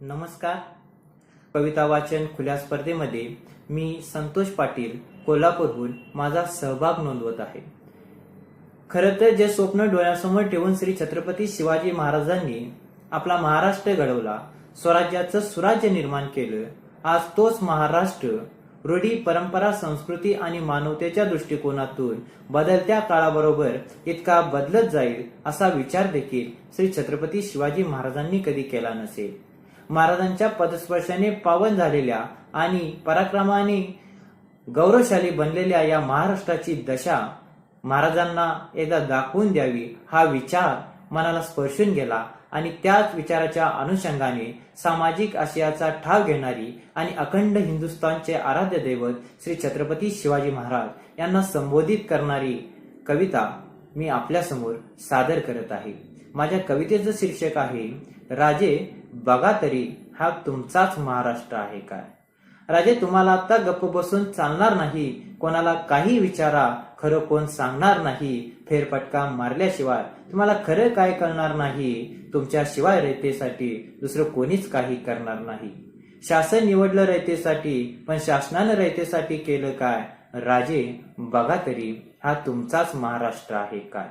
नमस्कार. कविता वाचन खुल्या स्पर्धेमध्ये मी संतोष पाटील कोल्हापूरहून माझा सहभाग नोंदवत आहे. खरं तर जे स्वप्न डोळ्यासमोर ठेवून श्री छत्रपती शिवाजी महाराजांनी आपला महाराष्ट्र घडवला स्वराज्याचं सुराज्य निर्माण केलं आज तोच महाराष्ट्र रूढी परंपरा संस्कृती आणि मानवतेच्या दृष्टिकोनातून बदलत्या काळाबरोबर इतका बदलत जाईल असा विचार देखील श्री छत्रपती शिवाजी महाराजांनी कधी केला नसेल. महाराजांच्या पदस्पर्शाने पावन झालेल्या आणि पराक्रमाने गौरवशाली बनलेल्या या महाराष्ट्राची दशा महाराजांना एकदा दाखवून द्यावी हा विचार मनाला स्पर्शून गेला आणि त्याच विचाराच्या अनुषंगाने सामाजिक आशयाचा ठाव घेणारी आणि अखंड हिंदुस्थानचे आराध्य दैवत श्री छत्रपती शिवाजी महाराज यांना संबोधित करणारी कविता मी आपल्यासमोर सादर करत आहे. माझ्या कवितेचं शीर्षक आहे राजे बघा तरी हा तुमचाच महाराष्ट्र आहे काय? राजे तुम्हाला आता गप्प बसून चालणार नाही. कोणाला काही विचारा खरं कोण सांगणार नाही. फेरफटका मारल्याशिवाय तुम्हाला खरं काय करणार नाही? तुमच्या शिवाय रयतेसाठी दुसरं कोणीच काही करणार नाही. शासन निवडलं रयतेसाठी पण शासनानं रयतेसाठी केलं काय? राजे बघा तरी हा तुमचाच महाराष्ट्र आहे काय?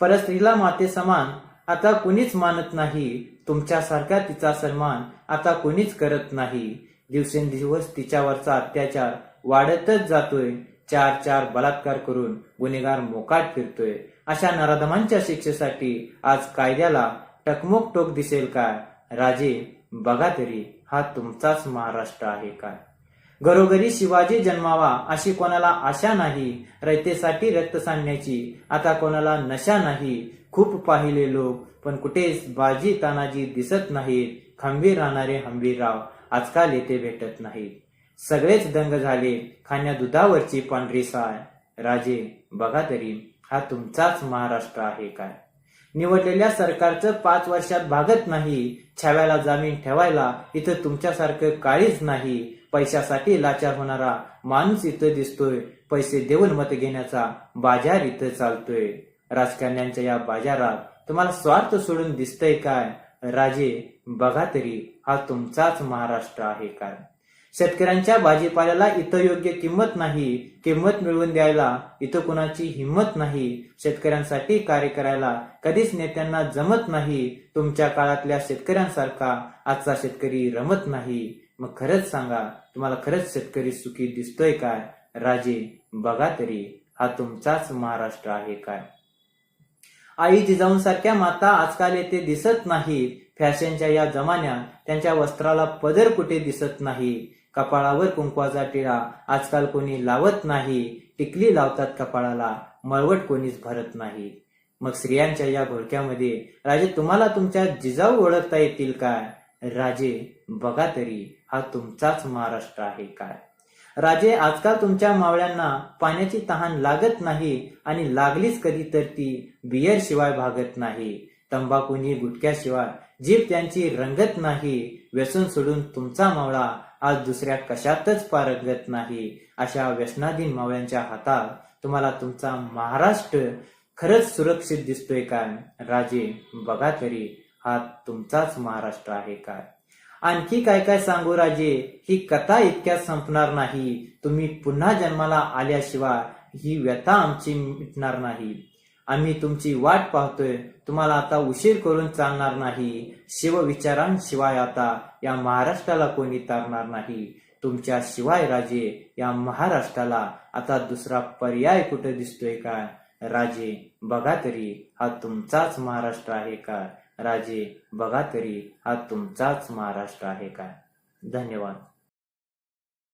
परस्त्रीला माते समान आता कुणीच मानत नाही तुमच्यासारखा तिचा सन्मान आता कुणीच करत नाही. दिवसेंदिवस तिच्यावरचा अत्याचार वाढतच जातोय. चार चार बलात्कार करून गुन्हेगार मोकाट फिरतोय. अशा नराधमांच्या शिक्षेसाठी आज कायद्याला टकमोक टोक दिसेल काय? राजे बघा तरी हा तुमचाच महाराष्ट्र आहे काय? घरोघरी शिवाजी जन्मावा अशी कोणाला आशा नाही? रयतेसाठी रक्त सांडण्याची आता कोणाला नशा नाही? खूप पाहिले लोक पण कुठेच बाजी तानाजी दिसत नाहीत. खंबीर राहणारे हंबीरराव आजकाल येथे भेटत नाहीत. सगळेच दंग झाले. खाण्या दुधावरची पांढरी साय. राजे बघा तरी हा तुमचाच महाराष्ट्र आहे काय? निवडलेल्या सरकारचं पाच वर्षात भागत नाही. छाव्याला जामीन ठेवायला इथं तुमच्यासारखं काळीच नाही. पैशासाठी लाचार होणारा माणूस इथं दिसतोय. पैसे देऊन मत घेण्याचा बाजार इथं चालतोय. राजकारण्यांच्या या बाजारात तुम्हाला स्वार्थ सोडून दिसतंय काय? राजे बघा तरी हा तुमचाच महाराष्ट्र आहे काय? शेतकऱ्यांच्या भाजीपाल्याला इथं योग्य किंमत नाही किंमत मिळवून द्यायला इथं कुणाची हिंमत नाही. शेतकऱ्यांसाठी कार्य करायला कधीच नेत्यांना जमत नाही. तुमच्या काळातल्या शेतकऱ्यांसारखा आजचा शेतकरी रमत नाही. मग खरंच सांगा तुम्हाला खरंच शेतकरी सुखी दिसतोय काय? राजे बघा तरी हा तुमचाच महाराष्ट्र आहे काय? आई जिजाऊंसारख्या माता आजकाल येथे दिसत नाहीत. फॅशनच्या या जमान्यात त्यांच्या वस्त्राला पदर कुठे दिसत नाही कपाळावर कुंकवाचा टिळा आजकाल कोणी लावत नाही. टिकली लावतात कपाळाला मळवट कोणीच भरत नाही. मग स्त्रियांच्या या घोडक्यामध्ये राजे तुम्हाला तुमच्या जिजाऊ ओळखता येतील काय? राजे बघा तरी हा तुमचाच महाराष्ट्र आहे काय? राजे आजकाल तुमच्या मावळ्यांना पाण्याची तहान लागत नाही आणि लागलीच कधी तर ती बियर शिवाय भागत नाही. तंबाखूनी गुटक्याशिवाय जीभ त्यांची रंगत नाही. व्यसन सोडून तुमचा मावळा आज दुसऱ्या कशातच पारंगत नाही. अशा व्यसनाधीन मावळ्यांच्या हातात तुम्हाला तुमचा महाराष्ट्र खरंच सुरक्षित दिसतोय काय? राजे बघा तरी हा तुमचाच महाराष्ट्र आहे काय? आणखी काय काय सांगू राजे? ही कथा इतक्यात संपणार नाही. तुम्ही पुन्हा जन्माला आल्याशिवाय ही व्यथा आमची मिटणार नाही. आम्ही तुमची वाट पाहतोय. तुम्हाला आता उशीर करून चालणार नाही. शिवविचारांशिवाय आता या महाराष्ट्राला कोणी तारणार नाही. तुमच्या शिवाय राजे या महाराष्ट्राला आता दुसरा पर्याय कुठे दिसतोय का? राजे बघा तरी हा तुमचाच महाराष्ट्र आहे का? राजे बघा तरी हा तुमचाच महाराष्ट्र आहे काय? धन्यवाद.